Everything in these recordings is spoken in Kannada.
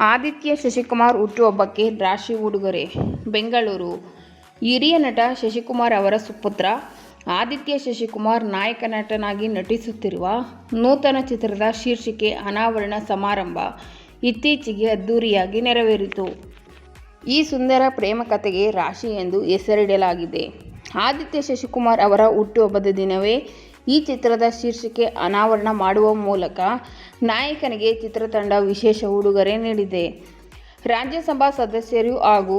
ಆದಿತ್ಯ ಶಶಿಕುಮಾರ್ ಹುಟ್ಟುಹಬ್ಬಕ್ಕೆ ರಾಶಿ ಉಡುಗೊರೆ. ಬೆಂಗಳೂರು. ಹಿರಿಯ ನಟ ಶಶಿಕುಮಾರ್ ಅವರ ಸುಪುತ್ರ, ಆದಿತ್ಯ ಶಶಿಕುಮಾರ್ ನಾಯಕ ನಟನಾಗಿ ನಟಿಸುತ್ತಿರುವ ನೂತನ ಚಿತ್ರದ ಶೀರ್ಷಿಕೆ ಅನಾವರಣ ಸಮಾರಂಭ ಇತ್ತೀಚೆಗೆ ಅದ್ದೂರಿಯಾಗಿ ನೆರವೇರಿತು. ಈ ಸುಂದರ ಪ್ರೇಮ ಕಥೆಗೆ ರಾಶಿ ಎಂದು ಹೆಸರಿಡಲಾಗಿದೆ. ಆದಿತ್ಯ ಶಶಿಕುಮಾರ್ ಅವರ ಹುಟ್ಟುಹಬ್ಬದ ದಿನವೇ ಈ ಚಿತ್ರದ ಶೀರ್ಷಿಕೆ ಅನಾವರಣ ಮಾಡುವ ಮೂಲಕ ನಾಯಕನಿಗೆ ಚಿತ್ರತಂಡ ವಿಶೇಷ ಉಡುಗೊರೆ ನೀಡಿದೆ. ರಾಜ್ಯಸಭಾ ಸದಸ್ಯರು ಹಾಗೂ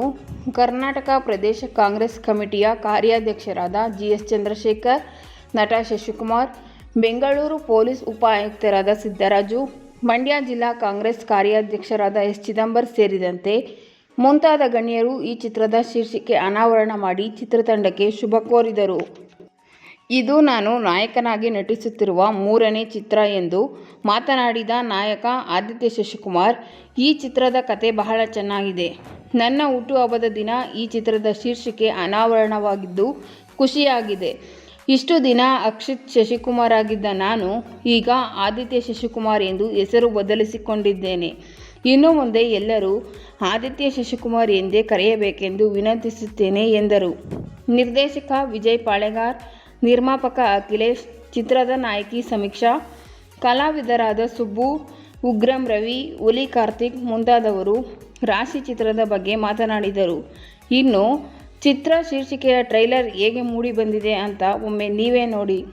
ಕರ್ನಾಟಕ ಪ್ರದೇಶ ಕಾಂಗ್ರೆಸ್ ಕಮಿಟಿಯ ಕಾರ್ಯಾಧ್ಯಕ್ಷರಾದ ಜಿ ಎಸ್ ಚಂದ್ರಶೇಖರ್, ನಟ ಶಶಿಕುಮಾರ್, ಬೆಂಗಳೂರು ಪೊಲೀಸ್ ಉಪ ಆಯುಕ್ತರಾದ ಸಿದ್ದರಾಜು, ಮಂಡ್ಯ ಜಿಲ್ಲಾ ಕಾಂಗ್ರೆಸ್ ಕಾರ್ಯಾಧ್ಯಕ್ಷರಾದ ಎಸ್ ಚಿದಂಬರ್ ಸೇರಿದಂತೆ ಮುಂತಾದ ಗಣ್ಯರು ಈ ಚಿತ್ರದ ಶೀರ್ಷಿಕೆ ಅನಾವರಣ ಮಾಡಿ ಚಿತ್ರತಂಡಕ್ಕೆ ಶುಭ ಕೋರಿದರು. ಇದು ನಾನು ನಾಯಕನಾಗಿ ನಟಿಸುತ್ತಿರುವ ಮೂರನೇ ಚಿತ್ರ ಎಂದು ಮಾತನಾಡಿದ ನಾಯಕ ಆದಿತ್ಯ ಶಶಿಕುಮಾರ್, ಈ ಚಿತ್ರದ ಕತೆ ಬಹಳ ಚೆನ್ನಾಗಿದೆ. ನನ್ನ ಹುಟ್ಟುಹಬ್ಬದ ದಿನ ಈ ಚಿತ್ರದ ಶೀರ್ಷಿಕೆ ಅನಾವರಣವಾಗಿದ್ದು ಖುಷಿಯಾಗಿದೆ. ಇಷ್ಟು ದಿನ ಅಕ್ಷಿತ್ ಶಶಿಕುಮಾರ್ ಆಗಿದ್ದ ನಾನು ಈಗ ಆದಿತ್ಯ ಶಶಿಕುಮಾರ್ ಎಂದು ಹೆಸರು ಬದಲಿಸಿಕೊಂಡಿದ್ದೇನೆ. ಇನ್ನು ಮುಂದೆ ಎಲ್ಲರೂ ಆದಿತ್ಯ ಶಶಿಕುಮಾರ್ ಎಂದೇ ಕರೆಯಬೇಕೆಂದು ವಿನಂತಿಸುತ್ತೇನೆ ಎಂದರು. ನಿರ್ದೇಶಕ ವಿಜಯ್ ಪಾಳೆಗಾರ್ ನಿರ್ಮಾಪಕ ಅಖಿಲೇಶ್, ಚಿತ್ರದ ನಾಯಕಿ ಸಮೀಕ್ಷಾ, ಕಲಾವಿದರಾದ ಸುಬ್ಬು, ಉಗ್ರಂ ರವಿ ಒಲಿ ಕಾರ್ತಿಕ್ ಮುಂತಾದವರು ರಾಶಿ ಚಿತ್ರದ ಬಗ್ಗೆ ಮಾತನಾಡಿದರು. ಇನ್ನು ಚಿತ್ರ ಶೀರ್ಷಿಕೆಯ ಟ್ರೈಲರ್ ಹೇಗೆ ಮೂಡಿ ಬಂದಿದೆ ಅಂತ ಒಮ್ಮೆ ನೀವೇ ನೋಡಿ.